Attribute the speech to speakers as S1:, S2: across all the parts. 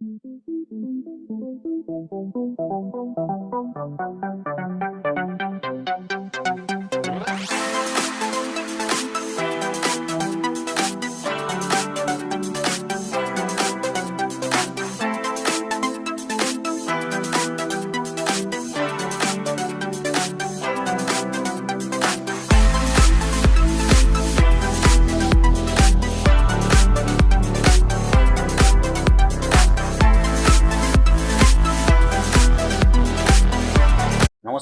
S1: Thank you.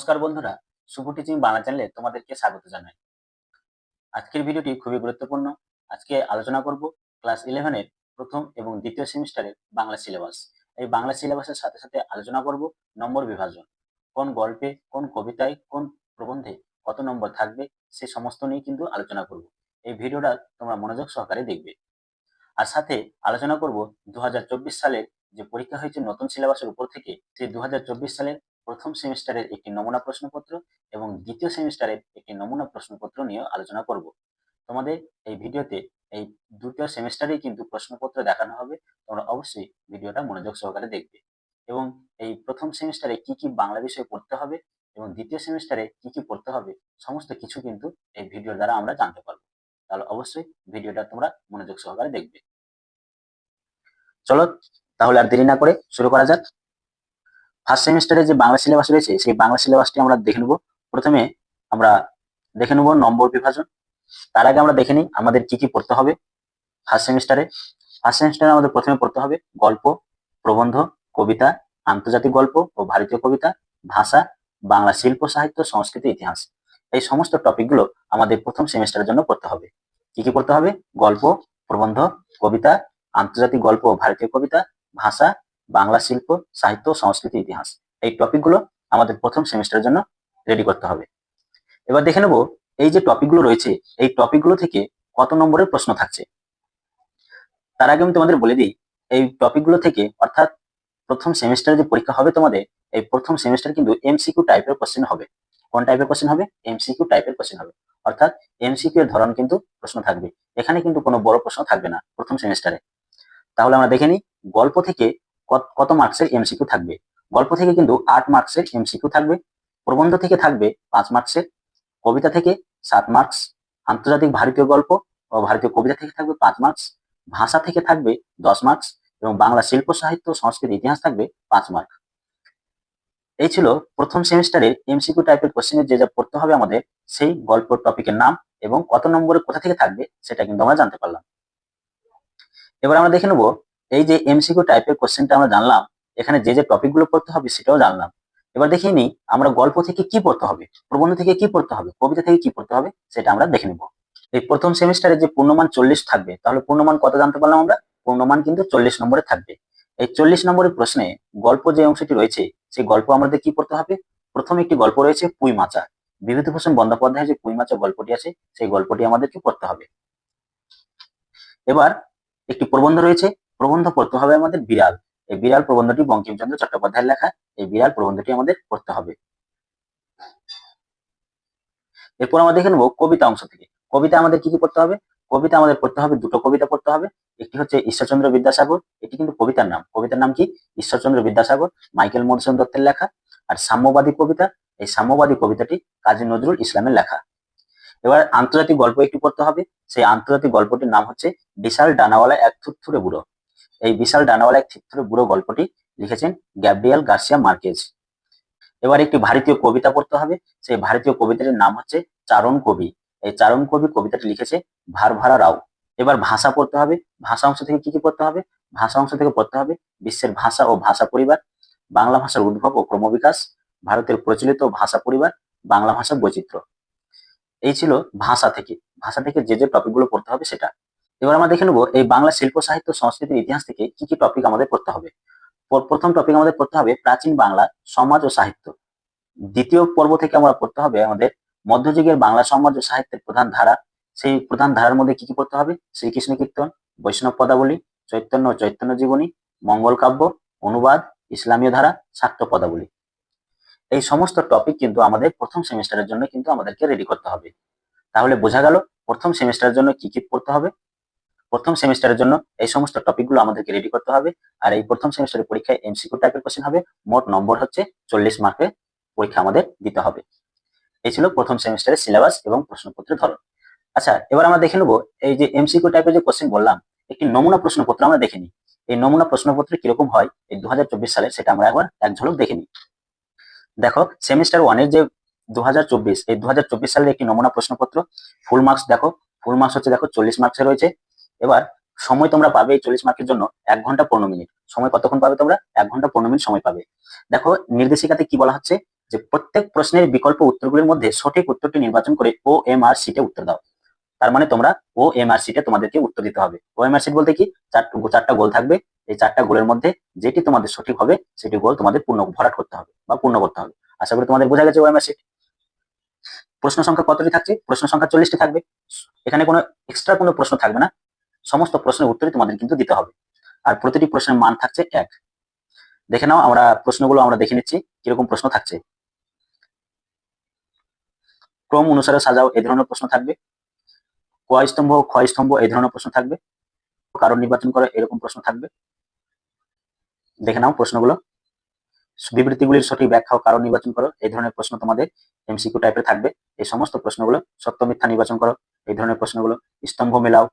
S1: নমস্কার বন্ধুরা, শুভ teaching Bangla চ্যানেলে তোমাদেরকে স্বাগত জানাই। আজকের ভিডিওটি খুবই গুরুত্বপূর্ণ। আজকে আলোচনা করব ক্লাস ইলেভেনের প্রথম এবং দ্বিতীয় সেমিস্টারের বাংলা সিলেবাস এই বাংলা সিলেবাসের সাথে সাথে আলোচনা করব নম্বর বিভাজন। কোন গল্পে, কোন কবিতায়, কোন প্রবন্ধে কত নম্বর থাকবে, সে সমস্ত নিয়ে কিন্তু আলোচনা করব। এই ভিডিওটা তোমরা মনোযোগ সহকারে দেখবে। আর সাথে আলোচনা করব দু সালের যে পরীক্ষা হয়েছে নতুন সিলেবাসের উপর থেকে, সেই দু সালের প্রথম সেমিস্টারের একটি নমুনা প্রশ্নপত্র এবং দ্বিতীয় সেমিস্টারের একটি নমুনা প্রশ্নপত্র নিয়ে আলোচনা করব। তোমাদের এই ভিডিওতে এই দুটো সেমিস্টারেই কিন্তু প্রশ্নপত্র দেখানো হবে। তোমরা অবশ্যই ভিডিওটা মনোযোগ সহকারে দেখবে। এবং এই প্রথম সেমিস্টারে কি কি বাংলা বিষয় পড়তে হবে এবং দ্বিতীয় সেমিস্টারে কি কি পড়তে হবে, সমস্ত কিছু কিন্তু এই ভিডিওর দ্বারা আমরা জানতে পারব। তাহলে অবশ্যই ভিডিওটা তোমরা মনোযোগ সহকারে দেখবে। চলো তাহলে আর দেরি না করে শুরু করা যাক। ফার্স্ট সেমিস্টারে যে বাংলা সিলেবাস রয়েছে, সেই বাংলা সিলেবাসটি আমরা দেখে নেব। প্রথমে আমরা দেখে নেব নম্বর বিভাজন। তার আগে আমরা দেখে নিই আমাদের কি কি পড়তে হবে ফার্স্ট সেমিস্টারে ফার্স্ট সেমিস্টারে আমাদের প্রথমে পড়তে হবে গল্প, প্রবন্ধ, কবিতা, আন্তর্জাতিক গল্প ও ভারতীয় কবিতা, ভাষা, বাংলা শিল্প, সাহিত্য, সংস্কৃতি, ইতিহাস। এই সমস্ত টপিকগুলো আমাদের প্রথম সেমিস্টারের জন্য পড়তে হবে। কি কি পড়তে হবে? গল্প, প্রবন্ধ, কবিতা, আন্তর্জাতিক গল্প ও ভারতীয় কবিতা, ভাষা বাংলা শিল্প, সাহিত্য, সংস্কৃতি, ইতিহাস এই টপিকগুলো আমাদের প্রথম সেমিস্টারের জন্য রেডি করতে হবে। এবার দেখে নেব এই যে টপিকগুলো রয়েছে, এই টপিকগুলো থেকে কত নম্বরের প্রশ্ন থাকছে। তার আগে আমি তোমাদের বলে দিই, এই টপিকগুলো থেকে অর্থাৎ প্রথম সেমিস্টারে যে পরীক্ষা হবে তোমাদের, এই প্রথম সেমিস্টার কিন্তু এমসিকিউ টাইপের কোশ্চেন হবে। কোন টাইপের কোশ্চেন হবে? এমসিকিউ টাইপের কোশ্চেন হবে। অর্থাৎ এমসিকিউ এর ধরন কিন্তু প্রশ্ন থাকবে। এখানে কিন্তু কোনো বড় প্রশ্ন থাকবে না প্রথম সেমিস্টারে তাহলে আমরা দেখে নিই, গল্প থেকে কত মার্কসের এমসিকিউ থাকবে? গল্প থেকে কিন্তু আট মার্কসের এমসিকিউ থাকবে, প্রবন্ধ থেকে থাকবে পাঁচ মার্কসের কবিতা থেকে সাত মার্কস আন্তর্জাতিক ভারতীয় গল্প ও ভারতীয় কবিতা থেকে থাকবে পাঁচ মার্কস ভাষা থেকে থাকবে দশ মার্কস এবং বাংলা শিল্প, সাহিত্য সংস্কৃতি ইতিহাস থাকবে পাঁচ মার্ক এই ছিল প্রথম সেমিস্টারের এমসিকিউ টাইপের কোশ্চেনের যে যা পড়তে হবে আমাদের, সেই গল্প টপিকের নাম এবং কত নম্বরে কোথা থেকে থাকবে, সেটা কিন্তু আমরা জানতে পারলাম। এবার আমরা দেখে নেব এই যে এমসিকিউ টাইপের কোশ্চেনটা আমরা জানলাম, এখানে যে যে টপিকগুলো পড়তে হবে সেটাও জানলাম। এবার দেখিয়ে নিই, আমরা গল্প থেকে কি পড়তে হবে, প্রবন্ধ থেকে কি পড়তে হবে, কবিতা থেকে কি পড়তে হবে, সেটা আমরা দেখে নেব। এই প্রথম সেমিস্টারে যে পূর্ণমান চল্লিশ থাকবে, তাহলে পূর্ণমান কত জানতে পারলাম আমরা? পূর্ণমান কিন্তু চল্লিশ নম্বরে থাকবে। এই চল্লিশ নম্বরের প্রশ্নে গল্প যে অংশটি রয়েছে, সেই গল্প আমাদের কি পড়তে হবে? প্রথম একটি গল্প রয়েছে, পুই মাচা। বিভূতিভূষণ বন্দ্যোপাধ্যায়ের যে পুই মাচা গল্পটি আছে, সেই গল্পটি আমাদেরকে পড়তে হবে। এবার একটি প্রবন্ধ রয়েছে প্রবন্ধ পড়তে হবে আমাদের বিড়াল। এই বিড়াল প্রবন্ধটি বঙ্কিমচন্দ্র চট্টোপাধ্যায়ের লেখা। এই বিড়াল প্রবন্ধটি আমাদের পড়তে হবে। এরপর আমরা দেখে নেব কবিতা অংশ থেকে। কবিতা আমাদের কি কি পড়তে হবে? কবিতা আমাদের পড়তে হবে, দুটো কবিতা পড়তে হবে। একটি হচ্ছে ঈশ্বরচন্দ্র বিদ্যাসাগর, এটি কিন্তু কবিতার নাম। কবিতার নাম কি? ঈশ্বরচন্দ্র বিদ্যাসাগর, মাইকেল মধুসূদন দত্তের লেখা আর সাম্যবাদী কবিতা। এই সাম্যবাদী কবিতাটি কাজী নজরুল ইসলামের লেখা। এবার আন্তর্জাতিক গল্প একটি পড়তে হবে। সেই আন্তর্জাতিক গল্পটির নাম হচ্ছে বিশাল ডানাওয়ালা এক থুরথুরে বুড়ো। এই বিশাল ডানাওয়ালা এক থিত্তরে বুড়ো গল্পটি লিখেছেন গ্যাব্রিয়াল গার্সিয়া মার্কেজ। এবার একটি ভারতীয় কবিতা পড়তে হবে। সেই ভারতীয় কবিতাটির নাম হচ্ছে চারণ কবি। এই চারণ কবি কবিতাটি লিখেছে ভারভারা রাও। এবার ভাষা পড়তে হবে। ভাষা অংশ থেকে কি কি পড়তে হবে? ভাষা অংশ থেকে পড়তে হবে বিশ্বের ভাষা ও ভাষা পরিবার, বাংলা ভাষার উদ্ভব ও ক্রমবিকাশ, ভারতের প্রচলিত ভাষা পরিবার, বাংলা ভাষার বৈচিত্র্য। এই ছিল ভাষা থেকে। ভাষা থেকে যে যে টপিকগুলো পড়তে হবে সেটা। এবার আমরা দেখে নেব এই বাংলা শিল্প, সাহিত্য সংস্কৃতির ইতিহাস থেকে কি কি টপিক আমাদের পড়তে হবে। প্রথম টপিক আমাদের পড়তে হবে প্রাচীন বাংলা, সমাজ ও সাহিত্য। দ্বিতীয় পর্ব থেকে আমরা পড়তে হবে আমাদের মধ্যযুগের বাংলা সমাজ ও সাহিত্যের প্রধান ধারা। সেই প্রধান ধারার মধ্যে কি কি পড়তে হবে? শ্রীকৃষ্ণ কীর্তন, বৈষ্ণব পদাবলী, চৈতন্য ও চৈতন্য জীবনী, মঙ্গল কাব্য, অনুবাদ, ইসলামীয় ধারা শাক্ত পদাবলী। এই সমস্ত টপিক কিন্তু আমাদের প্রথম সেমিস্টারের জন্য কিন্তু আমাদেরকে রেডি করতে হবে। তাহলে বোঝা গেল প্রথম সেমিস্টারের জন্য কি কি পড়তে হবে? প্রথম সেমিস্টারের জন্য এই সমস্ত টপিকগুলো আমাদেরকে রেডি করতে হবে। আর এই প্রথম সেমিস্টারের পরীক্ষায় এমসিকিউ টাইপের কোশ্চেন হবে। মোট নম্বর হচ্ছে চল্লিশ মার্কের পরীক্ষা আমাদের দিতে হবে। এই ছিল প্রথম সেমিস্টারের সিলেবাস এবং প্রশ্নপত্রের ধরন। আচ্ছা এবার আমরা দেখে নেব এই যে এমসিকিউ টাইপের যে কোশ্চেন বললাম, একটি নমুনা প্রশ্নপত্র আমরা দেখে নিই। এই নমুনা প্রশ্নপত্র কীরকম হয়, এই দুহাজার চব্বিশ সালে সেটা আমরা একবার এক ঝলক দেখে নিই। দেখো, সেমিস্টার ওয়ানের যে দু হাজার চব্বিশ, এই দু সালের একটি নমুনা প্রশ্নপত্র ফুল মার্কস দেখো ফুল মার্কস হচ্ছে দেখো চল্লিশ মার্কসে রয়েছে। এবার সময় তোমরা পাবে চল্লিশ মার্কের জন্য এক ঘণ্টা পনেরো মিনিট। সময় কতক্ষণ পাবে তোমরা? এক ঘণ্টা পনেরো মিনিট সময় পাবে। দেখো, নির্দেশিকাতে কি বলা হচ্ছে? যে প্রত্যেক প্রশ্নের বিকল্প উত্তরগুলির মধ্যে সঠিক উত্তরটি নির্বাচন করে ও এম আর সিটে উত্তর দাও। তার মানে তোমরা ও এম আর সিটে তোমাদেরকে উত্তর দিতে হবে। ও এম আর সিট বলতে কি? চারটা চারটা গোল থাকবে। এই চারটা গোলের মধ্যে যেটি তোমাদের সঠিক হবে, সেটি গোল তোমাদের পূর্ণ, ভরাট করতে হবে বা পূর্ণ করতে হবে। আশা করি তোমাদের বোঝা গেছে ও এম আর সিট প্রশ্ন সংখ্যা কতটি থাকছে? প্রশ্ন সংখ্যা চল্লিশটি থাকবে। এখানে কোনো এক্সট্রা কোনো প্রশ্ন থাকবে না। সমস্ত প্রশ্নের উত্তরই তোমাদের কিন্তু দিতে হবে। আর প্রতিটি প্রশ্নের মান থাকছে এক। দেখে নাও, আমরা প্রশ্নগুলো আমরা দেখে নিচ্ছি, কীরকম প্রশ্ন থাকছে। ক্রম অনুসারে সাজাও এই ধরনের প্রশ্ন থাকবে। কয় স্তম্ভ, ক্ষয় স্তম্ভ এই ধরনের প্রশ্ন থাকবে। কারণ নির্বাচন করে, এরকম প্রশ্ন থাকবে। দেখে নাও প্রশ্নগুলো। বিবৃতিগুলির সঠিক ব্যাখ্যা ও কারণ নির্বাচন করো এই ধরনের প্রশ্ন তোমাদের এমসিকিউ টাইপের থাকবে। এই সমস্ত প্রশ্নগুলো সত্য মিথ্যা নির্বাচন করো এই ধরনের প্রশ্নগুলো। স্তম্ভ মেলাও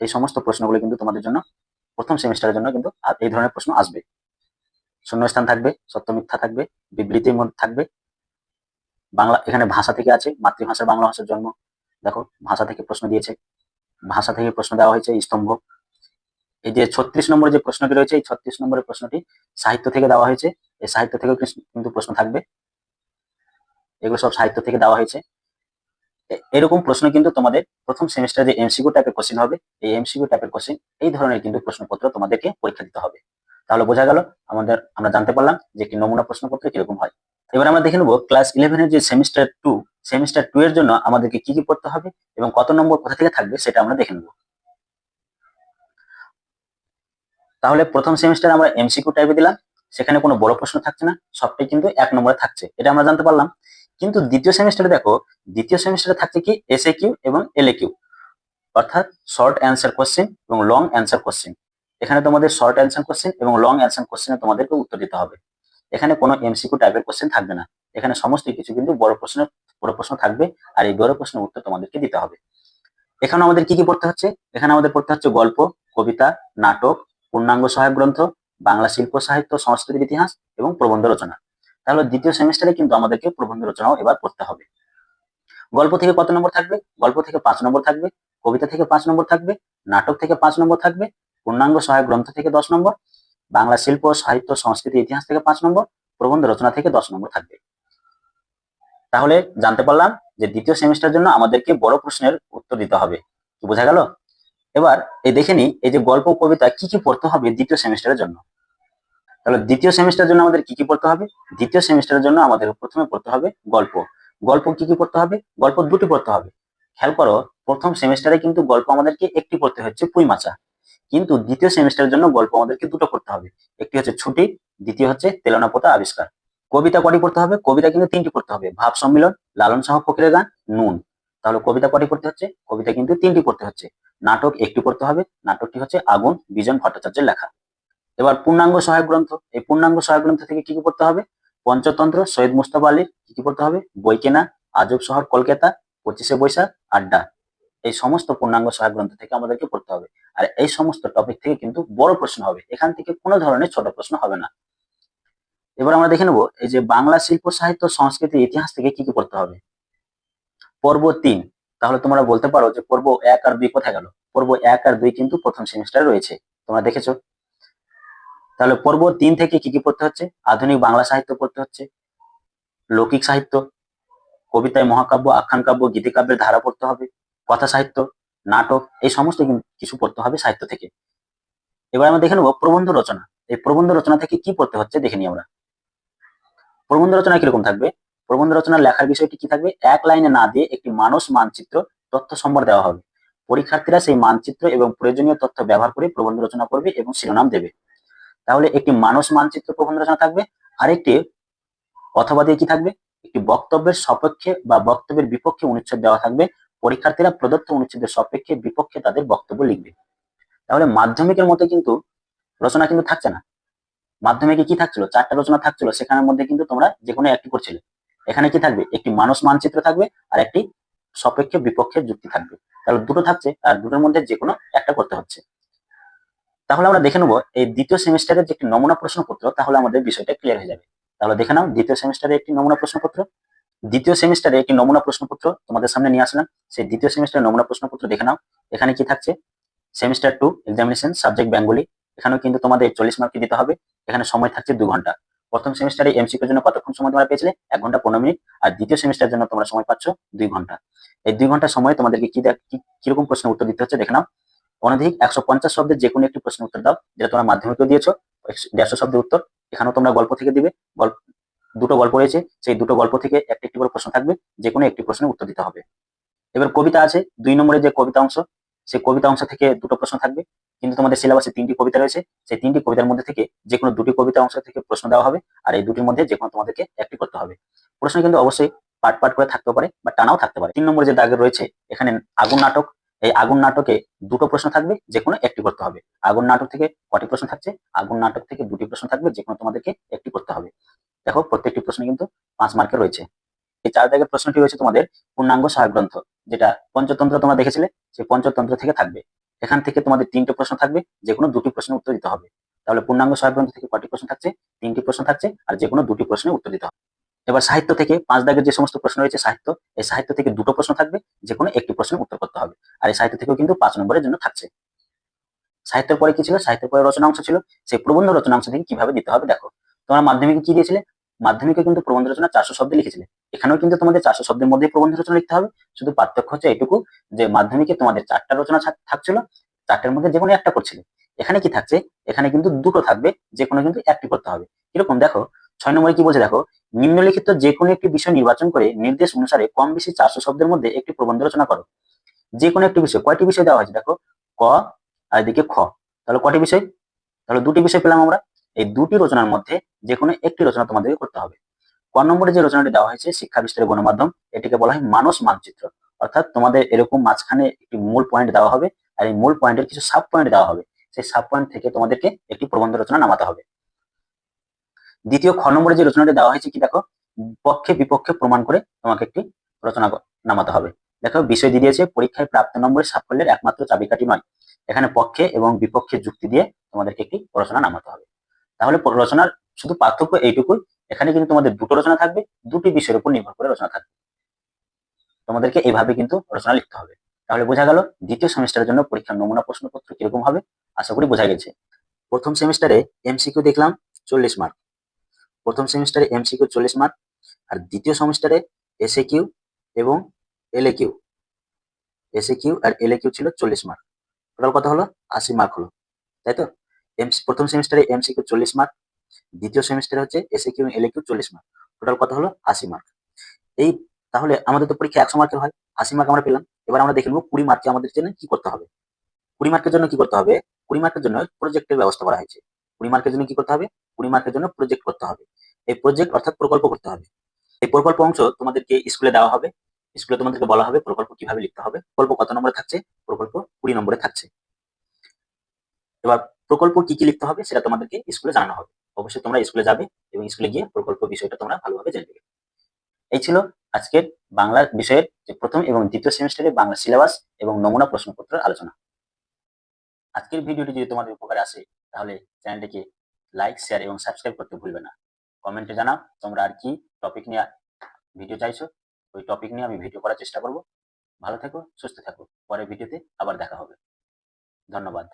S1: এই সমস্ত প্রশ্নগুলো কিন্তু তোমাদের জন্য প্রথম সেমিস্টারের জন্য কিন্তু এই ধরনের প্রশ্ন আসবে। শূন্যস্থান থাকবে সত্য মিথ্যা থাকবে, বিবৃতির মধ্যে থাকবে। বাংলা এখানে ভাষা থেকে আছে মাতৃভাষা বাংলা ভাষার জন্ম। দেখো, ভাষা থেকে প্রশ্ন দিয়েছে। ভাষা থেকে প্রশ্ন দেওয়া হয়েছে স্তম্ভ। এই যে ছত্রিশ নম্বরের যে প্রশ্নটি রয়েছে, এই ছত্রিশ নম্বরের প্রশ্নটি সাহিত্য থেকে দেওয়া হয়েছে। এই সাহিত্য থেকেও কিন্তু প্রশ্ন থাকবে। এগুলো সব সাহিত্য থেকে দেওয়া হয়েছে। এরকম প্রশ্ন কিন্তু তোমাদের প্রথম সেমিস্টারে যে এমসিকিউ টাইপের কোশ্চেন হবে, এই এমসিকিউ টাইপের কোশ্চেন এই ধরনের কিন্তু প্রশ্নপত্র তোমাদেরকে পরীক্ষা দিতে হবে। তাহলে বোঝা গেল আমাদের, আমরা জানতে পারলাম যে একটি নমুনা প্রশ্নপত্র কীরকম হয়। এবার আমরা দেখে নেব ক্লাস ইলেভেনের যে সেমিস্টার টু সেমিস্টার টু এর জন্য আমাদেরকে কি কি পড়তে হবে এবং কত নম্বর কোথা থেকে থাকবে সেটা আমরা দেখে নেব। তাহলে প্রথম সেমিস্টার আমরা এমসিকিউ টাইপে দিলাম, সেখানে কোনো বড় প্রশ্ন থাকছে না, সবটাই কিন্তু এক নম্বরে থাকছে। এটা আমরা জানতে পারলাম কিন্তু দ্বিতীয় সেমিস্টারে দেখো, দ্বিতীয় সেমিস্টারে থাকছে কি এসএ কিউ এবং এলএ কিউ অর্থাৎ শর্ট অ্যান্সার কোশ্চেন এবং লং অ্যান্সার কোশ্চেন এখানে তোমাদের শর্ট অ্যান্সার কোশ্চেন এবং লং অ্যান্সার কোশ্চেনে তোমাদেরকে উত্তর দিতে হবে। এখানে কোনো এমসিকিউ টাইপের কোশ্চেন থাকবে না। এখানে সমস্ত কিছু কিন্তু বড় প্রশ্নের বড় প্রশ্ন থাকবে আর এই বড় প্রশ্নের উত্তর তোমাদেরকে দিতে হবে। এখানে আমাদের কি কি পড়তে হচ্ছে? এখানে আমাদের পড়তে হচ্ছে গল্প, কবিতা, নাটক, পূর্ণাঙ্গ সহায়ক গ্রন্থ, বাংলা শিল্প সাহিত্য সংস্কৃতির ইতিহাস এবং প্রবন্ধ রচনা। তাহলে দ্বিতীয় সেমিস্টারে কিন্তু আমাদেরকে প্রবন্ধ রচনাও এবার পড়তে হবে। গল্প থেকে কত নম্বর থাকবে? গল্প থেকে পাঁচ নম্বর থাকবে, কবিতা থেকে পাঁচ নম্বর থাকবে, নাটক থেকে পাঁচ নম্বর থাকবে, পূর্ণাঙ্গ সহায়ক গ্রন্থ থেকে দশ নম্বর, বাংলা শিল্প, সাহিত্য, সংস্কৃতি, ইতিহাস থেকে পাঁচ নম্বর, প্রবন্ধ রচনা থেকে দশ নম্বর থাকবে। তাহলে জানতে পারলাম যে দ্বিতীয় সেমিস্টার জন্য আমাদেরকে বড় প্রশ্নের উত্তর দিতে হবে। বোঝা গেল? এবার এই দেখে এই যে গল্প কবিতা কি কি পড়তে হবে দ্বিতীয় সেমিস্টারের জন্য? তাহলে দ্বিতীয় সেমিস্টারের জন্য আমাদের কি কি পড়তে হবে? দ্বিতীয় সেমিস্টারের জন্য আমাদের প্রথমে পড়তে হবে গল্প। গল্প কি কি পড়তে হবে? গল্প দুটি পড়তে হবে। খেয়াল করো, প্রথম সেমিস্টারে কিন্তু গল্প আমাদেরকে একটি পড়তে হচ্ছে পুঁই মাচা কিন্তু দ্বিতীয় সেমিস্টারের জন্য গল্প আমাদেরকে দুটো পড়তে হবে। একটি হচ্ছে ছুটি, দ্বিতীয় হচ্ছে তেলনা পোতা আবিষ্কার। কবিতা কটি পড়তে হবে? কবিতা কিন্তু তিনটি পড়তে হবে। ভাব সম্মিলন, লালন সাহ ফকিরের গান, নুন। তাহলে কবিতা কটি পড়তে হচ্ছে? কবিতা কিন্তু তিনটি পড়তে হচ্ছে। নাটক একটি পড়তে হবে। নাটকটি হচ্ছে আগুন, বিজন ভট্টাচার্যের লেখা। এবার পূর্ণাঙ্গ সহায়ক গ্রন্থ। এই পূর্ণাঙ্গ সহায়ক গ্রন্থ থেকে কি কি পড়তে হবে? পঞ্চতন্ত্র, সৈয়দ মুস্তফা আলীর কি কি পড়তে হবে? বই কেনা আজব শহর, কলকাতা, পঁচিশে বৈশাখ, আড্ডা। এই সমস্ত পূর্ণাঙ্গ সহায়ক গ্রন্থ থেকে আমাদেরকে পড়তে হবে। আর এই সমস্ত টপিক থেকে কিন্তু বড় প্রশ্ন হবে। এখান থেকে কোনো ধরনের ছোট প্রশ্ন হবে না। এবার আমরা দেখে নেব, এই যে বাংলা শিল্প, সাহিত্য সংস্কৃতির ইতিহাস থেকে কি কি পড়তে হবে? পর্ব তিন। তাহলে তোমরা বলতে পারো যে পর্ব এক আর দুই কোথায় গেল? পর্ব এক আর দুই কিন্তু প্রথম সেমিস্টারে রয়েছে। তোমরা দেখেছ তাহলে পর্ব তিন থেকে কি কি পড়তে হচ্ছে? আধুনিক বাংলা সাহিত্য পড়তে হচ্ছে, লৌকিক সাহিত্য, কবিতায় মহাকাব্য আখ্যান কাব্য গীতিকাব্যের ধারা পড়তে হবে, কথা সাহিত্য, নাটক, এই সমস্ত কিছু পড়তে হবে সাহিত্য থেকে। এবার আমরা দেখে নেব প্রবন্ধ রচনা। এই প্রবন্ধ রচনা থেকে কি পড়তে হচ্ছে দেখে নিই আমরা। প্রবন্ধ রচনা কীরকম থাকবে? প্রবন্ধ রচনা লেখার বিষয়টি কি থাকবে? এক লাইনে না দিয়ে একটি মানুষ মানচিত্র তথ্য সম্বর দেওয়া হবে। পরীক্ষার্থীরা সেই মানচিত্র এবং প্রয়োজনীয় তথ্য ব্যবহার করে প্রবন্ধ রচনা করবে এবং শিরোনাম দেবে। তাহলে একটি মানুষ মানচিত্র প্রবন্ধ রচনা থাকবে, আরেকটি অথবা দিয়ে কি থাকবে? একটি বক্তব্যের সপক্ষে বা বক্তব্যের বিপক্ষে অনুচ্ছেদ দেওয়া থাকবে। পরীক্ষার্থীরা প্রদত্ত অনুচ্ছেদের সপেক্ষে, বিপক্ষে তাদের বক্তব্য লিখবে। তাহলে মাধ্যমিকের মধ্যে কিন্তু রচনা কিন্তু থাকছে না। মাধ্যমিকে কি থাকছিল? চারটা রচনা থাকছিল, সেখানের মধ্যে কিন্তু তোমরা যে কোনো একটি করছিলে। এখানে কি থাকবে? একটি মানুষ মানচিত্র থাকবে আর একটি সপেক্ষে বিপক্ষের যুক্তি থাকবে। তাহলে দুটো থাকছে আর দুটোর মধ্যে যে কোনো একটা করতে হচ্ছে। তাহলে আমরা দেখে নেব এই দ্বিতীয় সেমিস্টারের যে একটি নমুনা প্রশ্নপত্র, তাহলে আমাদের বিষয়টা ক্লিয়ার হয়ে যাবে। তাহলে দেখে নাও, দ্বিতীয় সেমিস্টারে একটি নমুনা প্রশ্নপত্র। দ্বিতীয় সেমিস্টারে একটি নমুনা প্রশ্নপত্র তোমাদের সামনে নিয়ে আসলাম। সেই দ্বিতীয় সেমিস্টারের নমুনা প্রশ্নপত্র দেখে নাও, এখানে কি থাকছে? Semester two examination subject Bengali এখানেও কিন্তু তোমাদের চল্লিশ মার্ক দিতে হবে। এখানে সময় থাকছে দু ঘণ্টা। প্রথম সেমিস্টারে এমসিকিউর জন্য কতক্ষণ সময় তোমরা পেয়েছিলে? এক ঘণ্টা পনেরো মিনিট। আর দ্বিতীয় সেমিস্টারের জন্য তোমরা সময় পাচ্ছ দুই ঘণ্টা। এই দুই ঘণ্টা সময় তোমাদেরকে কি- কীরকম প্রশ্নের উত্তর দিতে হচ্ছে দেখে নাও। অনধিক একশো পঞ্চাশ শব্দের যে কোনো একটি প্রশ্নের উত্তর দাও, যেটা তোমরা মাধ্যমিকেও দিয়েছ, দেড়শো শব্দের উত্তর। এখানেও তোমরা গল্প থেকে দিবে। গল্প দুটো গল্প রয়েছে, সেই দুটো গল্প থেকে একটি একটি করে প্রশ্ন থাকবে যে কোনো একটি প্রশ্নের উত্তর দিতে হবে। এবার কবিতা আছে, দুই নম্বরে যে কবিতা অংশ, সেই কবিতা অংশ থেকে দুটো প্রশ্ন থাকবে। কিন্তু তোমাদের সিলেবাসে তিনটি কবিতা রয়েছে, সেই তিনটি কবিতার মধ্যে থেকে যে কোনো দুটি কবিতা অংশ থেকে প্রশ্ন দেওয়া হবে, আর এই দুটির মধ্যে যে কোনো তোমাদেরকে একটি করতে হবে। প্রশ্ন কিন্তু অবশ্যই পার্ট পার্ট করে থাকতে পারে বা টানাও থাকতে পারে। তিন নম্বরে যে দাগের রয়েছে, এখানে আগুন নাটক এই আগুন নাটকে দুটো প্রশ্ন থাকবে যে কোনো একটি করতে হবে। আগুন নাটক থেকে কটি প্রশ্ন থাকছে? আগুন নাটক থেকে দুটি প্রশ্ন থাকবে যে কোনো তোমাদেরকে একটি করতে হবে। দেখো, প্রত্যেকটি প্রশ্ন কিন্তু পাঁচ মার্কের রয়েছে। এই চার দাগের প্রশ্নটি রয়েছে তোমাদের পূর্ণাঙ্গ সহায়ক গ্রন্থ, যেটা পঞ্চতন্ত্র তোমরা দেখেছিলে সেই পঞ্চতন্ত্র থেকে থাকবে। এখান থেকে তোমাদের তিনটে প্রশ্ন থাকবে যে কোনো দুটি প্রশ্নের উত্তর দিতে হবে। তাহলে পূর্ণাঙ্গ সহায়ক গ্রন্থ থেকে কটি প্রশ্ন থাকছে? তিনটি প্রশ্ন থাকছে, আর যে কোনো দুটি প্রশ্নের উত্তর দিতে হবে। এবার সাহিত্য থেকে পাঁচ দাগের যে সমস্ত প্রশ্ন রয়েছে সাহিত্য, এই সাহিত্য থেকে দুটো প্রশ্ন থাকবে যে কোনো একটি প্রশ্নের উত্তর করতে হবে। আর এই সাহিত্য থেকেও কিন্তু পাঁচ নম্বরের জন্য থাকছে। সাহিত্যের পরে কি ছিল? সাহিত্যের পরে রচনা অংশ ছিল। সেই প্রবন্ধ রচনা অংশ থেকে কীভাবে দিতে হবে দেখো। তোমরা মাধ্যমিকে কি দিয়েছিলে? মাধ্যমিকে কিন্তু প্রবন্ধ রচনা চারশো শব্দে লিখেছিলে। এখানেও কিন্তু তোমাদের চারশো শব্দের মধ্যে প্রবন্ধ রচনা লিখতে হবে। শুধু পার্থক্য হচ্ছে এটুকু যে মাধ্যমিকে তোমাদের চারটা রচনা থাকছিল, চারটার মধ্যে যে কোনো একটা করছিলে। এখানে কি থাকছে? এখানে কিন্তু দুটো থাকবে যে কোনো কিন্তু একটি করতে হবে। কীরকম দেখো ছয় নম্বরে কি বলছে? দেখো, নিম্নলিখিত যে কোনো একটি বিষয় নির্বাচন করে নির্দেশ অনুসারে কম বেশি চারশো শব্দের মধ্যে একটি প্রবন্ধ রচনা করো। যে কোনো একটি বিষয়, কয়টি বিষয় দেওয়া হয়েছে? দেখো, ক, আর এদিকে খ। তাহলে কটি বিষয়? তাহলে দুটি বিষয় পেলাম আমরা। এই দুটি রচনার মধ্যে যে কোনো একটি রচনা তোমাদেরকে করতে হবে। ক নম্বরে যে রচনাটি দেওয়া হয়েছে, শিক্ষা বিস্তারের গণমাধ্যম, এটিকে বলা হয় মানস মানচিত্র। অর্থাৎ তোমাদের এরকম মাঝখানে একটি মূল পয়েন্ট দেওয়া হবে, আর এই মূল পয়েন্টের কিছু সাব পয়েন্ট দেওয়া হবে। সেই সাব পয়েন্ট থেকে তোমাদেরকে একটি প্রবন্ধ রচনা নামাতে হবে। দ্বিতীয় খ নম্বরে যে রচনাটি দেওয়া হয়েছে কি দেখো? পক্ষে বিপক্ষে প্রমাণ করে তোমাকে একটি রচনা নামাতে হবে। দেখো, বিষয় দিয়ে দিয়েছে, পরীক্ষায় প্রাপ্ত নম্বরের সাফল্যের একমাত্র চাবিকাঠি নয়। এখানে পক্ষে এবং বিপক্ষে যুক্তি দিয়ে তোমাদেরকে একটি রচনা নামাতে হবে। তাহলে রচনার শুধু পার্থক্য এইটুকুই। এখানে কিন্তু তোমাদের দুটো রচনা থাকবে, দুটি বিষয়ের উপর নির্ভর করে রচনা থাকবে। তোমাদেরকে এইভাবে কিন্তু রচনা লিখতে হবে। তাহলে বোঝা গেল, দ্বিতীয় সেমিস্টারের জন্য পরীক্ষার নমুনা প্রশ্নপত্র কীরকম হবে? আশা করি বোঝা গেছে। প্রথম সেমিস্টারে এমসিকিউ দেখলাম, চল্লিশ মার্ক। প্রথম সেমিস্টারে এমসিকিউ চল্লিশ মার্ক আর দ্বিতীয় সেমিস্টারে এসএ কিউ এবং L A Q S A Q R LA Q ছিল চল্লিশ মার্ক টোটাল কত হলো? আশি মার্ক হলো। তাই তো? এম প্রথম সেমিস্টারে এমসিকিউ চল্লিশ মার্ক দ্বিতীয় সেমিস্টারে হচ্ছে S A Q L A Q চল্লিশ মার্ক টোটাল কত হলো? আশি মার্ক এই তাহলে আমাদের তো পরীক্ষা একশো মার্কের হয়। আশি মার্ক আমরা পেলাম। এবার আমরা দেখে নেব কুড়ি মার্কে আমাদের জন্য কি করতে হবে। কুড়ি মার্কের জন্য কি করতে হবে? কুড়ি মার্কের জন্য প্রজেক্টের ব্যবস্থা করা হয়েছে। কুড়ি মার্কের জন্য কি করতে হবে? কুড়ি মার্কের জন্য প্রজেক্ট করতে হবে। এই প্রজেক্ট অর্থাৎ প্রকল্প করতে হবে। এই প্রকল্প অংশ তোমাদেরকে স্কুলে দেওয়া হবে। স্কুলে তোমাদেরকে বলা হবে প্রকল্প কীভাবে লিখতে হবে। প্রকল্প কত নম্বরে থাকছে? প্রকল্প কুড়ি নম্বরে থাকছে। এবার প্রকল্প কি কি লিখতে হবে সেটা তোমাদেরকে স্কুলে জানানো হবে। অবশ্যই তোমরা স্কুলে যাবে এবং স্কুলে গিয়ে প্রকল্প বিষয়টা তোমরা ভালোভাবে জানবে এই ছিল আজকের বাংলা বিষয়ের যে প্রথম এবং দ্বিতীয় সেমিস্টারে বাংলা সিলেবাস এবং নমুনা প্রশ্নপত্রের আলোচনা। আজকের ভিডিওটি যদি তোমাদের উপকারে আসে তাহলে চ্যানেলটিকে লাইক শেয়ার এবং সাবস্ক্রাইব করতে ভুলবে না। কমেন্টে জানাও তোমরা আর কি টপিক নিয়ে ভিডিও চাইছো। ওই টপিক নিয়ে আমি ভিডিও করার চেষ্টা করব। ভালো থেকো, সুস্থ থাকো। পরের ভিডিওতে আবার দেখা হবে। ধন্যবাদ।